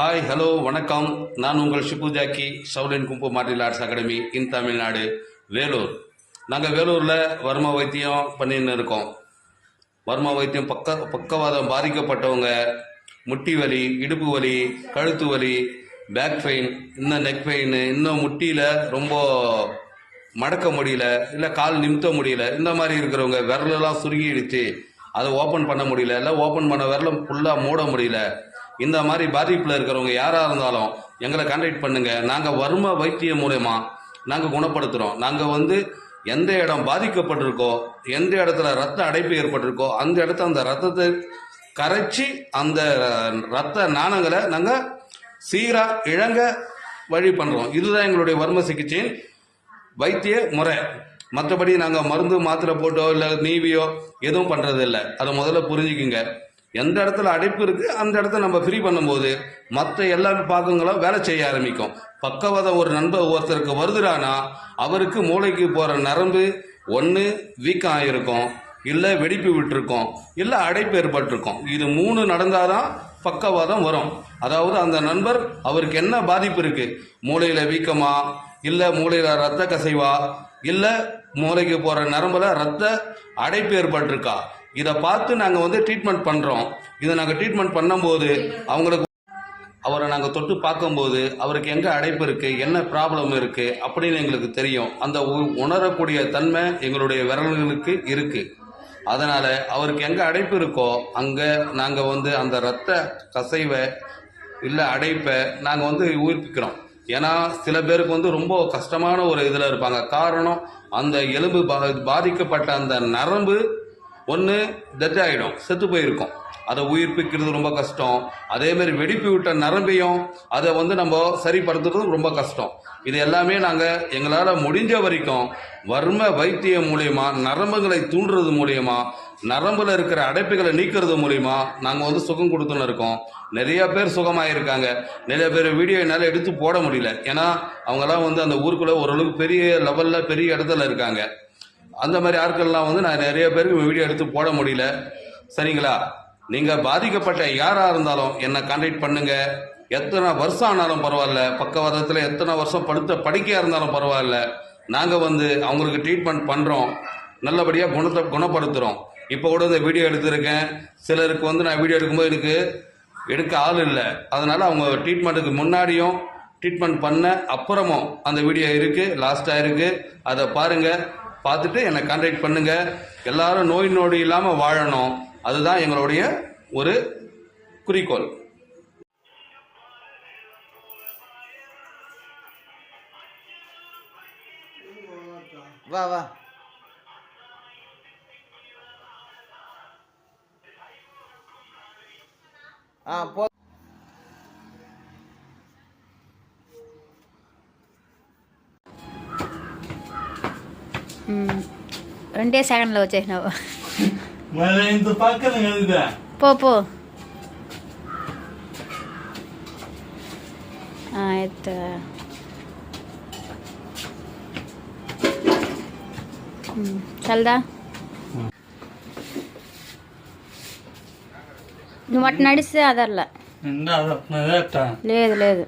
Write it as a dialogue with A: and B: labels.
A: Hi hello வணக்கம். நான் உங்கள் Shibu Jackie Shaolin kung fu martial arts academy in Tamil Nadu Vellore. நாங்கள் வேலூரில் வர்ம வைத்தியம் பண்ணின்னு இருக்கோம். வர்ம வைத்தியம் பக்க பக்கவாதம் பாதிக்கப்பட்டவங்க முட்டி வலி இடுப்பு வலி கழுத்து வலி பேக் பெயின் இன்னும் நெக் பெயின் இன்னும் முட்டியில் ரொம்ப மடக்க முடியல இல்லை கால் நிமித்த முடியல இந்த மாதிரி இருக்கிறவங்க விரலெல்லாம் சுருங்கிடுச்சு. அதை ஓப்பன் பண்ண முடியல இல்லை ஓப்பன் பண்ண விரலம் ஃபுல்லாக மூட முடியல. இந்த மாதிரி பாதிப்பில் இருக்கிறவங்க யாராக இருந்தாலும் எங்களை கான்டாக்ட் பண்ணுங்கள் நாங்கள் வர்ம வைத்தியம் மூலயமா நாங்கள் குணப்படுத்துகிறோம் நாங்கள் வந்து எந்த இடம் பாதிக்கப்பட்டிருக்கோ எந்த இடத்துல ரத்த அடைப்பு ஏற்பட்டிருக்கோ அந்த இடத்த அந்த ரத்தத்தை கரைச்சி அந்த ரத்த நாணங்களை நாங்கள் சீராக இழங்க வழி பண்ணுறோம் இதுதான் எங்களுடைய வர்ம சிகிச்சையின் வைத்திய முறை. மற்றபடி நாங்கள் மருந்து மாத்திரை போட்டோ இல்லை நீவியோ எதுவும் பண்ணுறது இல்லை அதை முதல்ல புரிஞ்சுக்குங்க. எந்த இடத்துல அடைப்பு இருக்குது அந்த இடத்த நம்ம ஃப்ரீ பண்ணும்போது மற்ற எல்லா பாகங்களும் வேலை செய்ய ஆரம்பிக்கும். பக்கவாதம் ஒரு நண்பர் ஒருத்தருக்கு வருதுடானா அவருக்கு மூளைக்கு போகிற நரம்பு ஒன்று வீக்கம் ஆகிருக்கும் இல்லை வெடிப்பு விட்டுருக்கோம் இல்லை அடைப்பு ஏற்பட்டிருக்கும். இது மூணு நடந்தாதான் பக்கவாதம் வரும். அதாவது அந்த நண்பர் அவருக்கு என்ன பாதிப்பு இருக்குது மூளையில் வீக்கமா இல்லை மூளையில் ரத்த கசைவா இல்லை மூளைக்கு போகிற நரம்பில் ரத்த அடைப்பு ஏற்பட்டிருக்கா? இதை பார்த்து நாங்கள் வந்து ட்ரீட்மெண்ட் பண்ணுறோம் இதை நாங்கள் ட்ரீட்மெண்ட் பண்ணும்போது அவங்களுக்கு அவரை நாங்கள் தொட்டு பார்க்கும்போது அவருக்கு எங்கே அடைப்பு இருக்குது என்ன ப்ராப்ளம் இருக்குது அப்படின்னு எங்களுக்கு தெரியும். அந்த உ- உணரக்கூடிய தன்மை எங்களுடைய விரல்களுக்கு இருக்குது அதனால் அவருக்கு எங்கே அடைப்பு இருக்கோ அங்கே நாங்கள் வந்து அந்த ரத்த கசைவை இல்லை அடைப்பை நாங்கள் வந்து உயிர்ப்பிக்கிறோம் ஏன்னா சில பேருக்கு வந்து ரொம்ப கஷ்டமான ஒரு இதில் இருப்பாங்க. காரணம் அந்த எலும்பு பா பாதிக்கப்பட்ட அந்த நரம்பு ஒன்று டெட் ஆகிடும் செத்து போயிருக்கும். அதை உயிர்ப்பிக்கிறது ரொம்ப கஷ்டம். அதேமாரி வெடிப்பு விட்ட நரம்பையும் அதை வந்து நம்ம சரிப்படுத்துறதும் ரொம்ப கஷ்டம். இது எல்லாமே நாங்கள் எங்களால் முடிஞ்ச வரைக்கும் வர்ம வைத்தியம் மூலயமா நரம்புகளை தூண்டுறது மூலயமா நரம்பில் இருக்கிற அடைப்புகளை நீக்கிறது மூலியமா நாங்கள் வந்து சுகம் கொடுத்துன்னு இருக்கோம். நிறைய பேர் சுகமாயிருக்காங்க. நிறைய பேர் வீடியோ என்னால் எடுத்து போட முடியல. ஏன்னா அவங்கெல்லாம் வந்து அந்த ஊருக்குள்ளே ஓரளவுக்கு பெரிய லெவலில் பெரிய இடத்துல இருக்காங்க. அந்த மாதிரி ஆட்கள்லாம் வந்து நான் நிறைய பேருக்கு வீடியோ எடுத்து போட முடியல. சரிங்களா? நீங்கள் பாதிக்கப்பட்ட யாராக இருந்தாலும் என்னை கான்டாக்ட் பண்ணுங்கள் எத்தனை வருஷம் ஆனாலும் பரவாயில்ல. பக்கவாதத்தில் எத்தனை வருஷம் படுத்த படிக்கையாக இருந்தாலும் பரவாயில்ல. நாங்கள் வந்து அவங்களுக்கு ட்ரீட்மெண்ட் பண்ணுறோம் நல்லபடியாக குணத்தை குணப்படுத்துகிறோம் இப்போ கூட இந்த வீடியோ எடுத்திருக்கேன். சிலருக்கு வந்து நான் வீடியோ எடுக்கும்போது எனக்கு எடுக்க ஆள் இல்லை. அதனால் அவங்க ட்ரீட்மெண்ட்டுக்கு முன்னாடியும் ட்ரீட்மெண்ட் பண்ண அப்புறமும் அந்த வீடியோ இருக்குது லாஸ்ட்டாக இருக்குது அதை பாருங்கள் பார்த்துட்டு என்னை கான்டாக்ட் பண்ணுங்க. எல்லாரும் நோய் நொடி இல்லாமல் வாழணும். அதுதான் எங்களுடைய ஒரு குறிக்கோள்.
B: வா வா. ஆ போ
C: రెండే సెకండ్లో వచ్చేసినావు పోపో చల్దా? నువ్వు అట్లా నడిస్తే
D: అదర్లా.
C: లేదు లేదు.